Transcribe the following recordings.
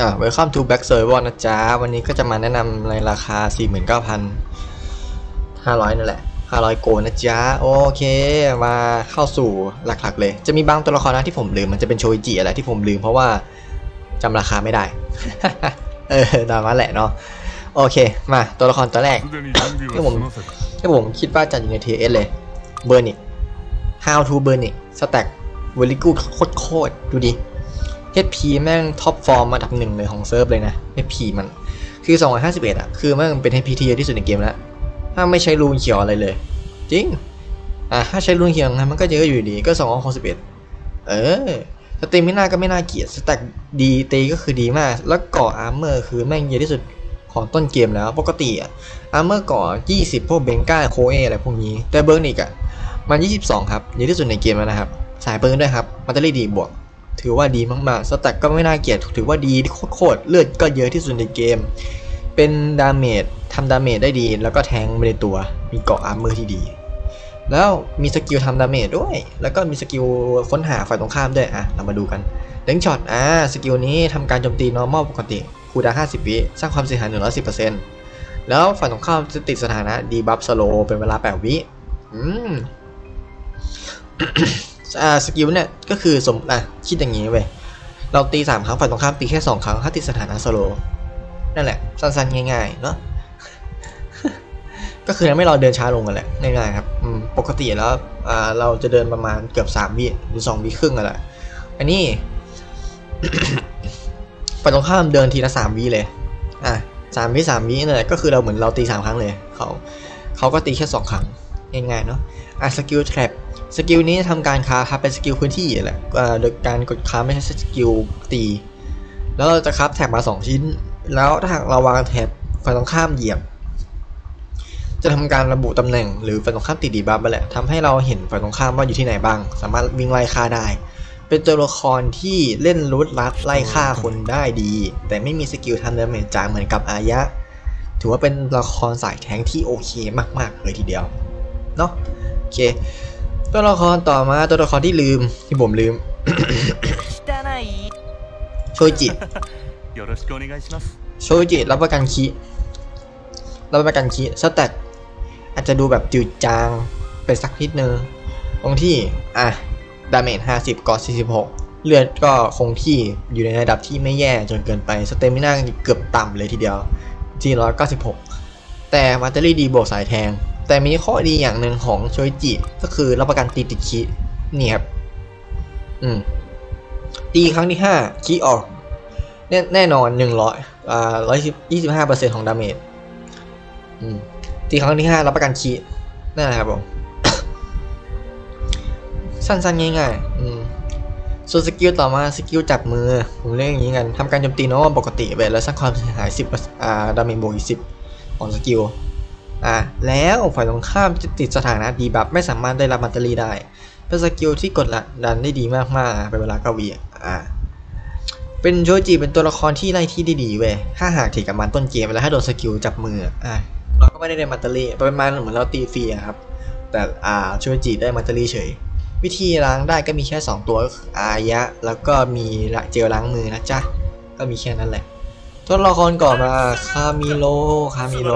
อ่า Welcome to Back Server นะจ๊ะ วันนี้ก็จะมาแนะนำในราคา 49,500 นั่นแหละ 500 โกนะจ๊ะ โอเค มาเข้าสู่หลักๆเลย จะมีบางตัวละครนะที่ผมลืม มันจะเป็นโชยจิอะไรที่ผมลืมเพราะว่าจำราคาไม่ได้ เออตามนั้นแหละเนาะ โอเค มาตัวละครตัวแรกที่ผมที่ผมคิดว่าจะอยู่ใน TS เลย เบอร์นิก How to เบอร์นิก Stack เวลิกูโคตรดูดิ HP แม่งท็อปฟอร์มมาดับหนึ่งเลยของเซิร์ฟเลยนะ HP มันคือ 251 อะ คือแม่งเป็น HP ที่เยอะที่สุดในเกมแล้ว ถ้าไม่ใช้รูนเขียวอะไรเลย จริง อะ ถ้าใช้รูนเขียวงั้นมันก็เยอะอยู่ดี ก็261เออสเตมิน่าก็ไม่น่าเกลียดสแต็กดีตีก็คือดีมาก แล้วกาะอาร์เมอร์คือแม่งเยอะที่สุดของต้นเกมแล้ว ปกติอะอาร์เมอร์ก่อ 20 พวกเบงก้าโคเออะไรพวกนี้ แต่เบิร์นิกอะมัน 22 ครับ เยอะที่สุดในเกมแล้วนะครับ สายปืนด้วยครับ มัตเตอรี่ดีบวก ถือว่าดีมากๆ สแต็กก็ไม่น่าเกลียด ถือว่าดีโคตรๆเลือดก็เยอะที่สุดในเกม เป็นดาเมจทำดาเมจได้ดี แล้วก็แทงไปในตัว มีเกาะอาร์เมอร์ที่ดี แล้วมีสกิลทำดาเมจด้วย แล้วก็มีสกิลค้นหาฝ่ายตรงข้ามด้วยอะ เรามาดูกันเล็งช็อต อ่า สกิลนี้ทำการโจมตี normal ปกติ คูดา50 วิ สร้างความเสียหาย 110%แล้วฝ่ายตรงข้ามจะติดสถานะดีบัฟสโลเป็นเวลา 8 วิ อืม อ่าสกิลเนี่ยก็คือสมอะคิดอย่างนี้เว้ยเราตีสามครั้งฝ่ายตรงข้ามตีแค่สองครั้งถ้าติดสถานะสโลนั่นแหละ สั้นๆ ง่ายๆเนาะก็คือทำให้เราเดินช้าลงกันแหละง่ายๆครับปกติแล้วเราจะเดินประมาณเกือบ3วิหรือ2วิครึ่งกันแหละอันนี้ฝ่ายตรงข้ามเดินทีละ3วิเลยอะสามวิสามวิเนี่ยก็คือเราเหมือนเราตีสามครั้งเลยเขาเขาก็ตีแค่สองครั้งง่ายๆเนาะอะสกิลแทร็ สกิลนี้ทำการค้าครับเป็นสกิลพื้นที่แหละอ่าโดยการกดค้าไม่ใช่สกิลตี แล้วเราจะครับแท็บมา 2 ชิ้น แล้วถ้าหากเราวางแท็บฝ่ายตรงข้ามเหยียบ จะทำการระบุตำแหน่งหรือฝ่ายตรงข้ามติดดีบัฟไปแหละทำให้เราเห็นฝ่ายตรงข้ามว่าอยู่ที่ไหนบ้าง สามารถวิ่งไล่ฆ่าได้ เป็นตัวละครที่เล่นรูทลัดไล่ฆ่าคนได้ดี แต่ไม่มีสกิลทำเดาเมจจางเหมือนกับอายะ ถือว่าเป็นละครสายแทงที่โอเคมากๆเลยทีเดียวเนาะโอเค ตัวละครต่อมาตัวละครที่ลืมที่ผมลืม โชจิโชจิรับประกันคีรับประกันคีสแต็อาจจะดูแบบจืดจางเป็นสักนิดนึงตรงที่ อะ ดาเมจ50ก่อ46 เลือดก็คงที่อยู่ในระดับที่ไม่แย่จนเกินไป สเตมิน่าเกือบต่ำเลยทีเดียว496 แต่มาตเตอรี่ดีบวกสายแทง แต่มีข้อดีอย่างหนึ่งของโชยจิก็คือรับประกันตีติดคีนี่ครับ อืม ตีครั้งที่5คีออก แน่แน่นอนหนึ่งร้อยอ่าร้อยยี่สิบห้าเปอร์เซ็นต์ของดาเมจอืม ตีครั้งที่ห้ารับประกันคีนั่นแหละครับผม สั้นๆ ง่ายๆ อืมส่วนสกิลต่อมาสกิลจับมือผมเรียกอย่างนี้กันทำการโจมตีโน้ปกติไปแล้วสร้างความเสียหายสิบอ่าดาเมจบวกอีกสิบของสกิล อะแล้วฝ่ายตรงข้ามจะติดสถานะดีบัฟไม่สามารถได้รับมัตเตอรี่ได้ เป็นสกิลที่กดดันได้ดีมากๆเป็นเวลากวีอะเป็นโจจีเป็นตัวละครที่ไล่ที่ได้ดีเว้ยถ้าหากถีกับมันต้นเกมแล้วถ้าโดนสกิลจับมืออะเราก็ไม่ได้ได้มัตเตอรี่ประมาณเหมือนเราตีฟรีครับ แต่อ่าโจจีได้มัตเตอรี่เฉยวิธีล้างได้ก็มีแค่ 2 ตัวคืออายะ แล้วก็มีเจลล้างมือนะจ๊ะ ก็มีแค่นั้นแหละ ตัวละครก่อนมาคามิโลคามิโล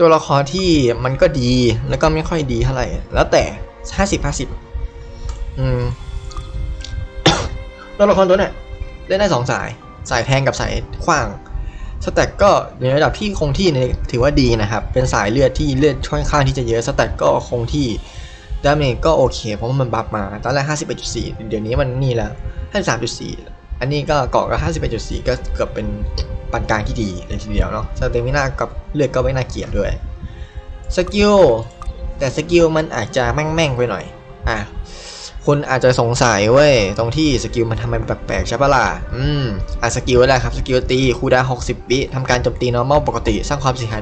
ตัวละครที่มันก็ดีแล้วก็ไม่ค่อยดีเท่าไหร่ แล้วแต่ห้าสิบห้าสิบอืมตัวละครตัวเนี้ยเล่นได้สองสาย สายแทงกับสายขว้างสแต็กก็อยู่ในระดับที่คงที่ในถือว่าดีนะครับ เป็นสายเลือดที่เลือดค่อนข้างที่จะเยอะสแต็กก็คงที่ดาเมจก็โอเค เพราะว่ามันบัฟมาตอนแรก51.4 เดี๋ยวนี้มันนี่แล้ว53.4 อันนี้ก็เกาะก็51.4 ก็เกือบเป็นปานกลางที่ดีเลยทีเดียวเนาะสเตมินากับเลือดก็ไม่น่าเกลียดด้วย สกิล แต่สกิลมันอาจจะแม่งๆไปหน่อย อะคุณอาจจะสงสัยเว้ย ตรงที่สกิลมันทำไมแปลกๆใช่ปะล่ะ อืมอะสกิลแรครับ สกิลตีคูดา 60 วิทำการโจมตี normal ปกติ สร้างความเสียหาย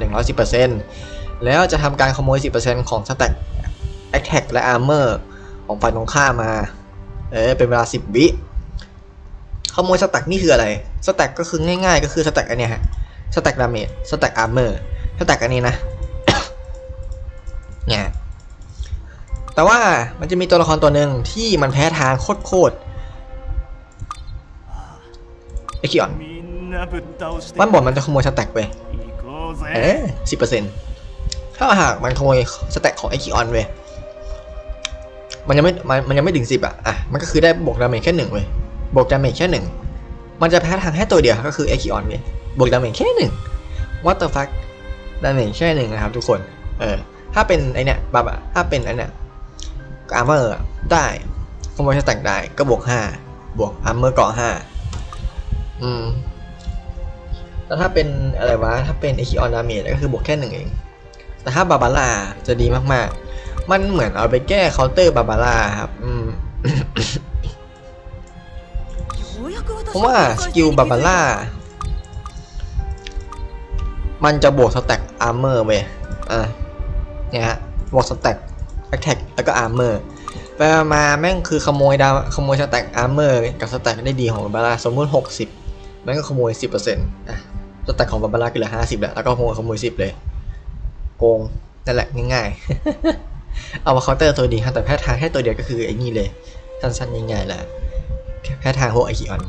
110%แล้วจะทำการขโมย 10%ของสแต็ก attack และ armor ของฝ่ายตรงข้ามมา เออเป็นเวลา 10 วิ ขโมยสแต็กนี่คืออะไร สแต็กก็คือง่ายๆ ก็คือสแต็กอันนี้ฮะ สแต็กดาเมจ สแต็กอาร์เมอร์ สแต็กอันนี้นะ เนี่ย แต่ว่ามันจะมีตัวละครตัวหนึ่งที่มันแพ้ทางโคตรๆไอคิออนมันบอกมันจะขโมยสแต็กไปเอ๊ะสิบเปอร์เซ็นต์ถ้าหากมันขโมยสแต็กของไอคิออนไปมันยังไม่ มันยังไม่ถึงสิบอะ อะ มันก็คือได้บวกดาเมจแค่หนึ่งเว้ย บวกดาเมจแค่หนึ่งมันจะแพ้ทางแค่ตัวเดียวก็คือไอคิออนเว้ยบวกดาเมจแค่หนึ่ง what the fuck ดาเมจแค่หนึ่งนะครับทุกคน เออ ถ้าเป็นไอเนี้ยบับอะถ้าเป็นไอเนี้ยอาร์เมอร์ได้ขโมยสแต็กได้ก็บวกห้าบวกอาร์เมอร์กาะห้าอืมแล้วถ้าเป็นอะไรวะ ถ้าเป็นไอคิออนดาเมจก็คือบวกแค่หนึ่งเอง แต่ถ้าบาบาร่าจะดีมากๆ มันเหมือนเอาไปแก้เคาน์เตอร์บาบาร่าครับ อืม ผมว่าสกิลบาบาร่า มันจะบวกสแต็กอาร์เมอร์เว้ยอะเนี่ยฮะบวกสแต็กแอคแท็กแล้วก็อาร์เมอร์ไปมาแม่งคือขโมยดาวขโมยสแต็กอาร์เมอร์กับสแต็กได้ดีของบาบาร่าสมมติ 60แม่งก็ขโมย 10%อะสแต็กของบาบาร่าก็เหลือ50 แล้วแล้วก็ขโมยขโมย 10 เลยโกงนั่นแหละง่ายๆ เอามาเคาน์เตอร์ตัวดีครับแต่แพ้ทางแค่ตัวเดียวก็คือไอ้นี่เลย สั้นๆง่ายๆแหละ แพ้ทางพวกไอคิออน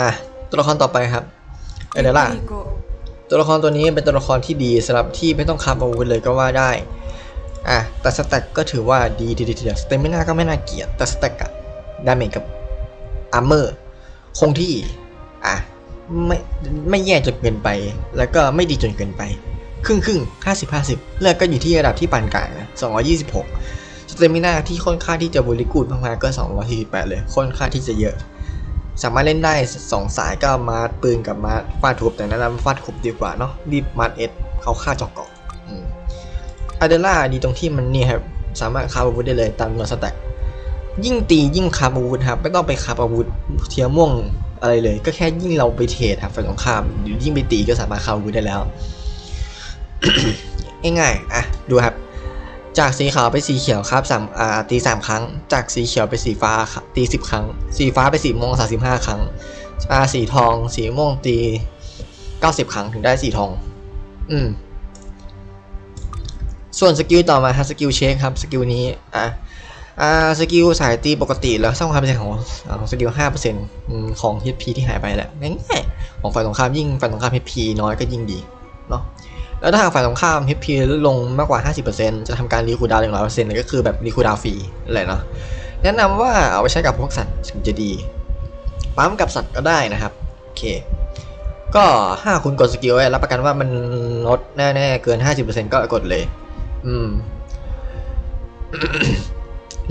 อะ ตัวละครต่อไปครับ เอเดล่า ตัวละครตัวนี้เป็นตัวละครที่ดีสำหรับที่ไม่ต้องคับอาวุธเลยก็ว่าได้ อะ แต่สแต็กก็ถือว่าดีทีเดียวสเตมิน่าก็ไม่น่าเกลียด แต่สแต็กอะดาเมจกับอาร์เมอร์คงที่ อะ ไม่ไม่แย่จนเกินไป แล้วก็ไม่ดีจนเกินไป ครึ่งครึ่งห้าสิบห้าสิบเลือกก็อยู่ที่ระดับที่ปานกลางนะสองร้อยี่สิบหก เตมินาที่ค่อนข้างที่จะบริกูดมากๆก็สองร้อยสี่สิบแปดเลยค่อนข้างที่จะเยอะ สามารถเล่นได้สองสายก็มาร์ปืนกับมาร์ฟาดทุบแต่แนะนำฟาดทุบดีกว่าเนาะรีบมาร์เอสเขาฆ่าจอกเกาะอาเดล่าดีตรงที่มันนี่ครับสามารถคาบอาวุธได้เลยตามนวนสแต็กยิ่งตียิ่งคาบอาวุธครับไม่ต้องไปคาบอาวุธเทียม่วงอะไรเลย ก็แค่ยิ่งเราไปเทรดครับฝ่ายตรงข้ามหรือยิ่งไปตีก็สามารถคาบอาวุธได้แล้วง่ายๆอะดูครับ จากสีขาวไปสีเขียวครับสามอ่าตีสามครั้ง จากสีเขียวไปสีฟ้าครับตีสิบครั้ง สีฟ้าไปสีม่วงสามสิบห้าครั้งอ่าสีทอง สีม่วงตีเก้าสิบครั้งถึงได้สีทอง อืม ส่วนสกิลต่อมาครับสกิลเช็คครับสกิลนี้อะอ่าสกิลสายตีปกติแล้วสร้างความเป็นของของสกิลห้าเปอร์เซ็นต์ของ HP ที่หายไปแหละง่ายๆของฝ่ายตรงข้ามยิ่งฝ่ายตรงข้าม HP น้อยก็ยิ่งดีเนาะ แล้วถ้าหากฝ่ายตรงข้าม HP ลดลงมากกว่า 50%จะทำการรีคูดาวน์อย่งร้อยเปอร์เซ็นต์ก็คือแบบรีคูดาวน์ฟรีอะไรเนาะแนะนำว่าเอาไปใช้กับพวกสัตว์ถึงจะดี ปั๊มกับสัตว์ก็ได้นะครับ โอเค ก็ถ้าคุณกดสกิลไว้รับประกันว่ามันลดแน่ๆเกิน 50%ก็กดเลย อืม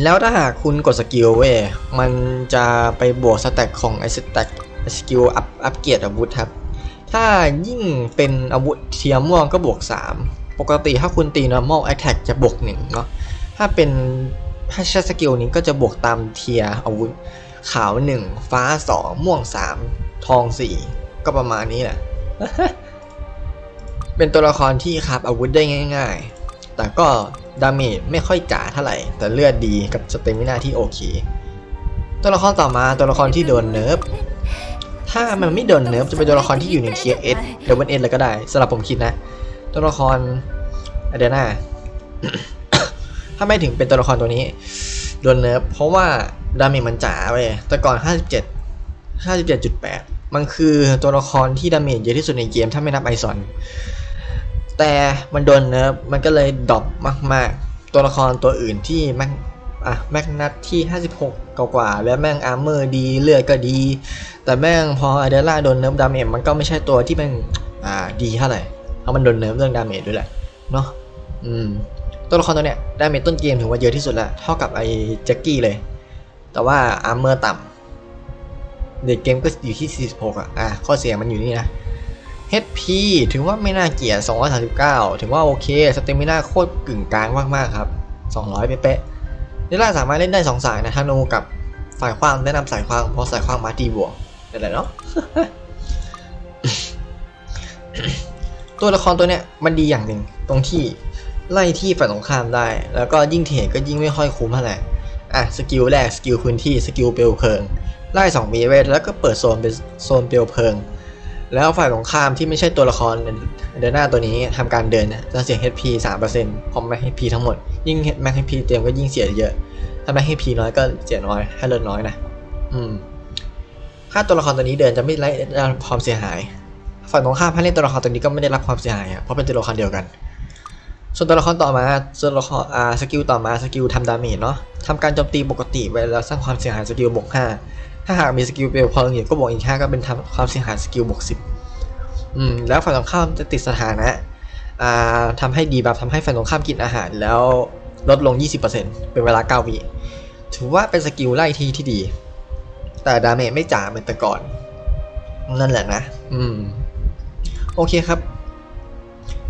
แล้วถ้าหากคุณกดสกิลเว้ยมันจะไปบวกสแต็กของไอสแต็กสกิลอัพอัพเกียรติอาวุธครับ ถ้ายิ่งเป็นอาวุธเทียมม่วงก็บวก 3 ปกติถ้าคุณตี normal attack จะบวก1เนาะถ้าเป็นถ้าใช้สกิลนี้ก็จะบวกตามเทียอาวุธขาว 1 ฟ้า 2 ม่วง 3 ทอง 4 ก็ประมาณนี้แหละ เป็นตัวละครที่คาบอาวุธได้ง่าย ๆ แต่ก็ดาเมจไม่ค่อยจ๋าเท่าไหร่ แต่เลือดดีกับสเตมินาที่โอเค ตัวละครต่อมาตัวละครที่โดนเนิร์ฟ ถ้ามันไม่โดนเนิร์ฟจะเป็นตัวละครที่อยู่ในเทียร์เอสเดบิลเอสเลยก็ได้สำหรับผมคิดนะ ตัวละครเดน่าถ้าไม่ถึงเป็นตัวละครตัวนี้โดนเนิร์ฟเพราะว่าดาเมจมันจ๋าเว้ยแต่ก่อน 57 57.8 มันคือตัวละครที่ดาเมจเยอะที่สุดในเกมถ้าไม่นับไอซอนแต่มันโดนเนิร์ฟมันก็เลยดรอปมาก ๆ ตัวละครตัวอื่นที่ม่ง อะแม็กนัทที่ 56กกว่าแล้วแม่งอาร์เมอร์ดีเลือดก็ดี แต่แม่งพออเดล่าโดนเนิร์ฟดาเมจมันก็ไม่ใช่ตัวที่แม่งอ่าดีเท่าไหร่เพราะมันโดนเนิร์ฟเรื่องดาเมจด้วยแหละเนาะอืมตัวละครตัวเนี้ยดาเมจต้นเกมถือว่าเยอะที่สุดละเท่ากับไอ้แจ็คกี้เลย แต่ว่าอาร์เมอร์ต่ำเด็กเกมก็อยู่ที่ 46 อะอะข้อเสียมันอยู่นี่นะ HP ถึงว่าไม่น่าเกลียด239 ถึงว่าโอเค สเตมิน่าโคตรกึ่งกลางมากๆครับ 200 เป๊ะๆ เดล่าสามารถเล่นได้ 2 สายนะธนูกับฝ่ายขว้างแนะนำสายขว้างเพราะสายขว้างมาตีบวกนั่นแหละเนาะตัวละครตัวเนี้ยมันดีอย่างหนึ่งตรงที่ไล่ที่ฝ่ายตรงข้ามได้ แล้วก็ยิ่งเทรดก็ยิ่งไม่ค่อยคุ้มเท่าไหร่อะสกิลแรกสกิลพื้นที่สกิลเปลวเพลิงไล่2วีเวทแล้วก็เปิดโซนเป็นโซนเปลวเพลิง แล้วฝ่ายตรงข้ามที่ไม่ใช่ตัวละครเดินหน้าตัวนี้ทำการเดินจะเสีย HP 3%ของแม็ก HP ทั้งหมด ยิ่งแม็ก HP เต็มก็ยิ่งเสียเยอะ ถ้าไม่ให้พีน้อยก็เจ็ดน้อยให้เลือดน้อยนะ อืม ถ้าตัวละครตัวนี้เดินจะไม่ได้รับความเสียหายฝั่งตรงข้ามให้เล่นตัวละครตัวนี้ก็ไม่ได้รับความเสียหายเพราะเป็นตัวละครเดียวกัน ส่วนตัวละครต่อมา ส่วนตัวละครอ่าสกิลต่อมาสกิลทำดาเมจเนาะทำการโจมตีปกติเวลาสร้างความเสียหายสกิลบวกห้า ถ้าหากมีสกิลเปลวเพลิงอยู่ก็บวกอีกห้าก็เป็นความเสียหายสกิลบวกสิบอืมแล้วฝั่งตรงข้ามจะติดสถานะอ่าทำให้ดีบัฟทำให้ฝั่งตรงข้ามกินอาหารแล้วลดลง 20%เป็นเวลา 9 วิถือว่าเป็นสกิลไล่ทีที่ดี แต่ดาเมจไม่จ๋าเหมือนแต่ก่อน นั่นแหละนะ อืม โอเคครับ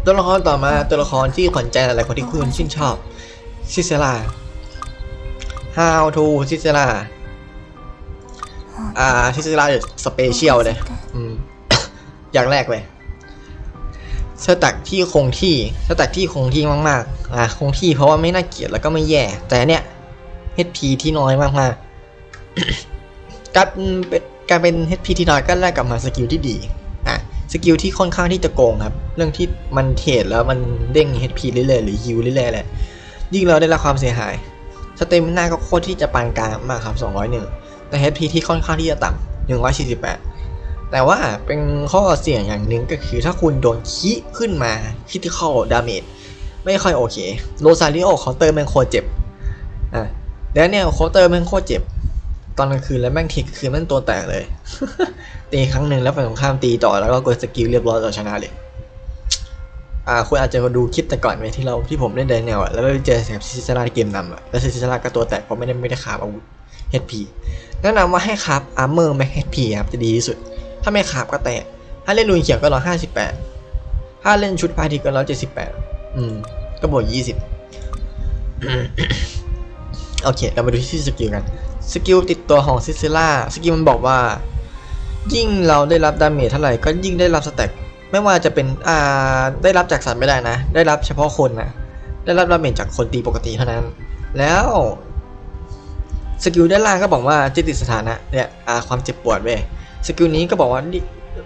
ตัวละครต่อมาตัวละครที่ขวัญใจหลายคนที่คุณชื่นชอบซิเซล่า How to ซิเซล่า อ่าซิเซล่าสเปเชียลเลยอืมอย่างแรกเลยสแต็กที่คงที่สแต็กที่คงที่มากๆอ่าคงที่เพราะว่าไม่น่าเกลียดแล้วก็ไม่แย่ แต่เนี่ย HP ที่น้อยมากๆการเป็นการเป็น HP ที่น้อยก็แลกกลับมาสกิลที่ดีอะสกิลที่ค่อนข้างที่จะโกงครับ เรื่องที่มันเทรดแล้วมันเด้ง HP เรื่อยๆหรือฮิวเรื่อยๆแหละยิ่งเราได้รับความเสียหายสเตมิน่าก็โคตรที่จะปานกลางมากครับ201 แต่ HP ที่ค่อนข้างที่จะต่ำ148 แต่ว่าเป็นข้อเสี่ยงอย่างหนึ่งก็คือถ้าคุณโดนคิขึ้นมาคิที่เข้าดาเมจไม่ค่อยโอเคโรซาริโอเคาน์เตอร์แม่งโคตรเจ็บอะแล้วเนี่ยเคาน์เตอร์แม่งโคตรเจ็บ ตอนกลางคืนแล้วแม่งเทคคือแม่งตัวแตกเลย ตีครั้งหนึ่งแล้วฝ่ายตรงข้ามตีต่อแล้วก็กดสกิลเรียบร้อยต่อชนะเลยอ่าคุณอาจจะมาดูคลิปแต่ก่อนไหมที่เราที่ผมเล่นเดนแนวอะแล้วไปเจอกับซิซาร่าเกมนำอะแล้วซิซาร่าก็ตัวแตกเพราะไม่ได้ไม่ได้ขาบอาวุธ HP แนะนำว่าให้คราบอาร์เมอร์แม็ก HP ครับจะดีที่สุด ถ้าไม่คราบก็แตก ถ้าเล่นลุนเขียวก็ร้อยห้าสิบแปดถ้าเล่นชุดพาทีก็ร้อยเจ็ดสิบแปดอืม ก็บวกยี่สิบโอเค เรามาดูที่สกิลกัน สกิลติดตัวของซิซิล่า สกิลมันบอกว่า ยิ่งเราได้รับดาเมจเท่าไหร่ ก็ยิ่งได้รับสแต็ก ไม่ว่าจะเป็น อ่า ได้รับจากสัตว์ไม่ได้นะ ได้รับเฉพาะคนนะ ได้รับดาเมจจากคนตีปกติเท่านั้น แล้ว สกิลด้านล่างก็บอกว่าจะติดสถานะเนี่ยอาความเจ็บปวดเว้ยสกิลนี้ก็บอกว่า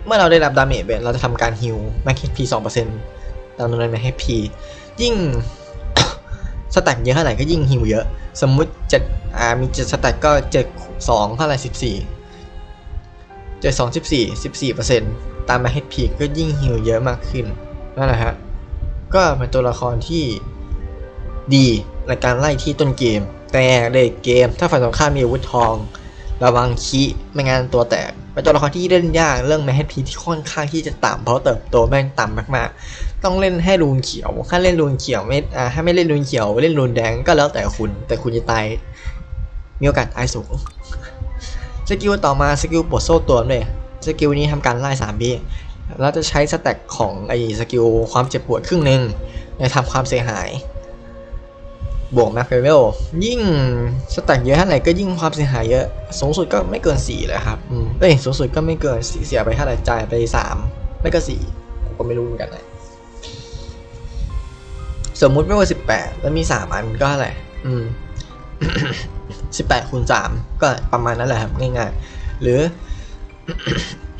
เมื่อเราได้รับดาเมจเว้ยเราจะทำการฮิลแม็กพีสองเปอร์เซ็นต์ตามจำนวนแม็กพียิ่งสแต็กเยอะเท่าไหร่ก็ยิ่งฮิลเยอะ สมมุติเจ็ดอ่ามีเจ็ดสแต็กก็เจ็ดสองเท่าไหร่สิบสี่เจ็ดสองสิบสี่สิบสี่เปอร์เซ็นต์ตามแมา HP ก็ยิ่งฮิลเยอะมากขึ้นนั่นแหละฮะก็เป็นตัวละครที่ดีในการไล่ที่ต้นเกม แต่เลดเกมถ้าฝ่ายตรงข้ามมีอาวุธทอง ระวังคีไม่งั้นตัวแตกเป็นตัวละครที่เล่นยากเรื่องแมฮพีที่ค่อนข้างที่จะต่ำเพราะเติบโตแม่งต่ำมากๆ ต้องเล่นให้รูนเขียวถ้าเล่นรูนเขียวไม่อ่าถ้าไม่เล่นรูนเขียว เล่นรูนแดงก็แล้วแต่คุณ แต่คุณจะตายมีโอกาสตายสูงสกิลต่อมาสกิลปลดโซ่ตัวเลยสกิลนี้ทำการไล่3บีแล้วจะใช้สแต็กของไอ้สกิลความเจ็บปวดครึ่งหนึ่งในทำความเสียหาย บวกแม็กเวลยิ่งสแต็กเยอะเท่าไหร่ก็ยิ่งความเสียหายเยอะ สูงสุดก็ไม่เกิน 4 เลยครับอืมเอ้ยสูงสุดก็ไม่เกิน4เสียไปเท่าไหร่จ่ายไป 3 ไม่ก็4ผมก็ไม่รู้เหมือนกันนะสมมุติไม่ว่า 18 แล้วมี 3 อันก็อะไรอืม18คูณ3ก็ประมาณนั้นแหละครับง่ายๆ หรือ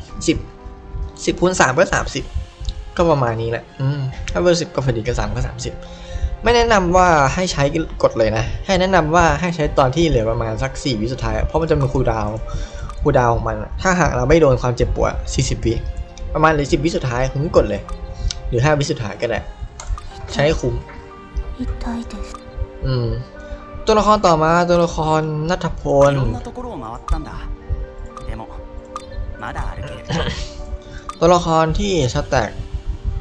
10 10คูณ3ก็30 ก็ประมาณนี้แหละอืมถ้าเบอร์10ก็พอดีก็3ก็30 ไม่แนะนำว่าให้ใช้กดเลยนะ ให้แนะนำว่าให้ใช้ตอนที่เหลือประมาณสัก 4 วิสุดท้าย เพราะมันจะมีคูดาวคูดาวของมัน ถ้าหากเราไม่โดนความเจ็บปวด 40 วิประมาณหรือ 10 วิสุดท้ายคุณกดเลย หรือ 5 วิสุดท้ายก็ได้ ใช้คุ้มอืมตัวละครต่อมาตัวละครนัทพลตัวละครที่สแต็ก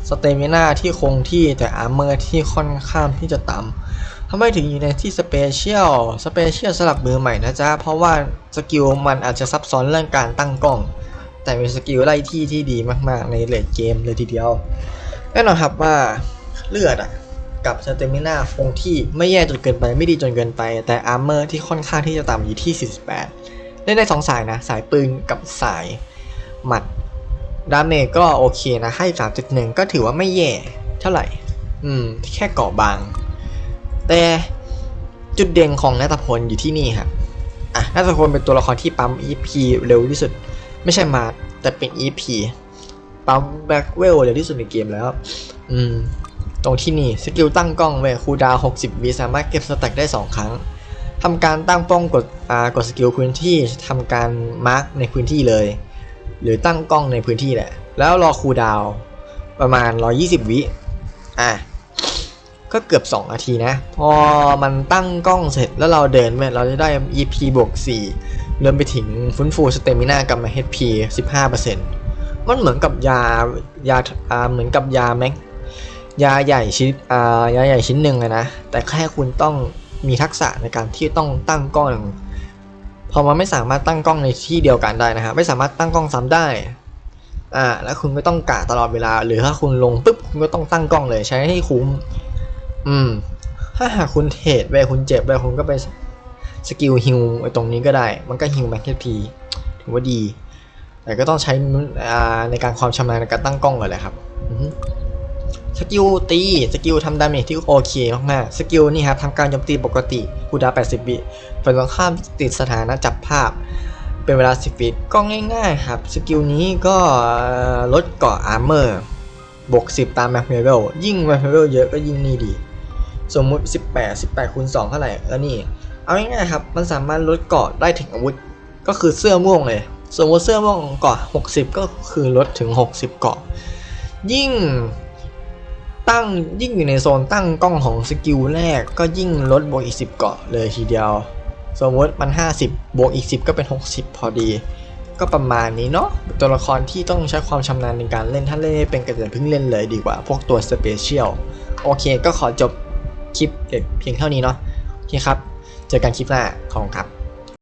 สเตมิน่าที่คงที่แต่อาร์เมอร์ที่ค่อนข้างที่จะต่ำทำไมถึงอยู่ในที่สเปเชียลสเปเชียลสำหรับมือใหม่นะจ๊ะ เพราะว่าสกิลมันอาจจะซับซ้อนเรื่องการตั้งกล้อง แต่มีสกิลไล่ที่ที่ดีมากๆ ในเลดเกมเลยทีเดียว แน่นอนครับว่าเลือดอะกับสเตมิน่าคงที่ไม่แย่จนเกินไปไม่ดีจนเกินไป แต่อาร์เมอร์ที่ค่อนข้างที่จะต่ำอยู่ที่ 48 เล่นได้สองสายนะ สายปืนกับสายหมัด ดาเมจก็โอเคนะ ให้ 3.1 ก็ถือว่าไม่แย่เท่าไหร่ อืม แค่เกาะบาง แต่จุดเด่นของนัตพลอยู่ที่นี่ครับ อะนัตพลเป็นตัวละครที่ปั๊ม EP เร็วที่สุด ไม่ใช่มาแต่เป็น EP ปั๊มแบ็กเวลเร็วที่สุดในเกมแล้ว อืม ตรงที่นี่สกิลตั้งกล้องเว้ยคูดาว 60 วิสามารถเก็บสแต็กได้ 2 ครั้งทำการตั้งป้องกดอ่ากดสกิลพื้นที่ทำการมาร์กในพื้นที่เลย หรือตั้งกล้องในพื้นที่แหละ แล้วรอคูดาวประมาณ 120 วิอะก็เกือบ 2 นาทีนะ พอมันตั้งกล้องเสร็จแล้วเราเดินไปเราจะได้ EP บวก4เริ่มไปถึงฟื้นฟูสเตมิน่ากลับมา HP 15%มันเหมือนกับยายาอ่าเหมือนกับยาแม็กยาใหญ่ชิ้นอ่ายาใหญ่ชิ้นหนึ่งอะนะ แต่แค่คุณต้องมีทักษะในการที่ต้องตั้งกล้อง พอมันไม่สามารถตั้งกล้องในที่เดียวกันได้นะฮะไม่สามารถตั้งกล้องซ้ำได้อ่าแล้วคุณก็ต้องกะตลอดเวลา หรือถ้าคุณลงปุ๊บคุณก็ต้องตั้งกล้องเลยใช้ให้คุ้ม อืม ถ้าหากคุณเทรดไปคุณเจ็บไปคุณก็ไปสกิลฮิวไอ้ตรงนี้ก็ได้ มันก็ฮิวแม็กพีถือว่าดี แต่ก็ต้องใช้ในการความชำนาญในการตั้งกล้องเลยแหละครับ สกิลตี สกิลทำดาเมจที่โอเคมากๆ สกิลนี่ครับทำการโจมตีปกติคูดา 80 วิฝ่ายตรงข้ามติดสถานะจับภาพ เป็นเวลา 10 วิก็ง่ายๆครับ สกิลนี้ก็ลดเกราะอาร์เมอร์ บวก 10 ตามแม็กเมเวลยิ่งแม็กเมเวลเยอะก็ยิ่งนี่ดี สมมุติ 18 18คูณ2เท่าไหร่แล้วนี่ เอาง่ายๆครับ มันสามารถลดเกราะได้ถึงอาวุธ ก็คือเสื้อม่วงเลย สมมติเสื้อม่วงเกาะ 60 ก็คือลดถึง 60 เกาะ ยิ่ง ตั้งยิ่งอยู่ในโซนตั้งกล้องของสกิลแรกก็ยิ่งลดบวกอีก 10 เกาะเลยทีเดียว สมมติมัน 50 บวกอีก 10 ก็เป็น 60 พอดี ก็ประมาณนี้เนาะตัวละครที่ต้องใช้ความชำนาญในการเล่นถ้าเล่นไม่เป็นก็จะเพิ่งเล่นเลยดีกว่า พวกตัวสเปเชียลโอเคก็ขอจบคลิปเพียงเท่านี้เนาะโอเคครับ เจอกันคลิปหน้าขอบคุณครับ